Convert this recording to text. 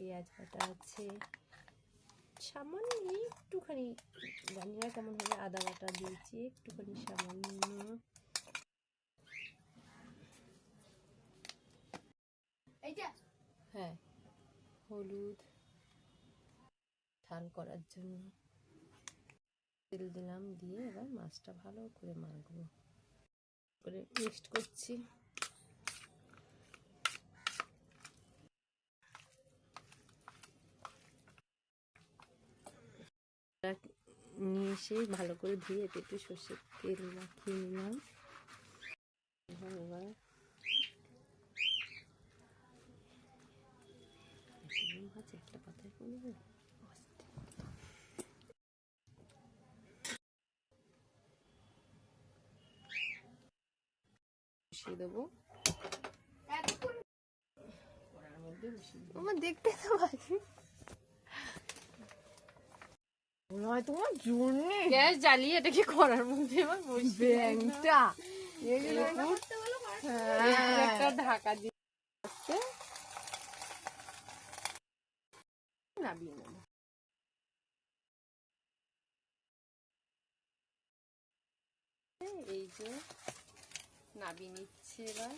পেঁয়াজ বাটা আছে। সামান্য একটুখানি জানি না কেমন হবে আদা বাটা দিয়েছি একটুখানি সামান্য। হ্যাঁ হলুদ। ঝাল করার জন্য। তেল দিলাম দিয়ে এবার মাছটা ভালো করে মাখবো। করে মিক্সড করছি। নিয়ে এসে ভালো করে ধুয়ে এতে একটু সর্ষের তেল মাখিয়ে নিলাম। এবার একটা পাতায় করব বসিয়ে দেবো। আমার দেখতে তো পাচ্ছি মনে হয় তোমার জোর নেই গ্যাস জ্বালিয়ে এটাকে করার মধ্যে এবার বসিয়ে ব্যাংকটা। একটা ঢাকা দিয়ে নেব। এই যে নামিয়ে নিচ্ছে এবার।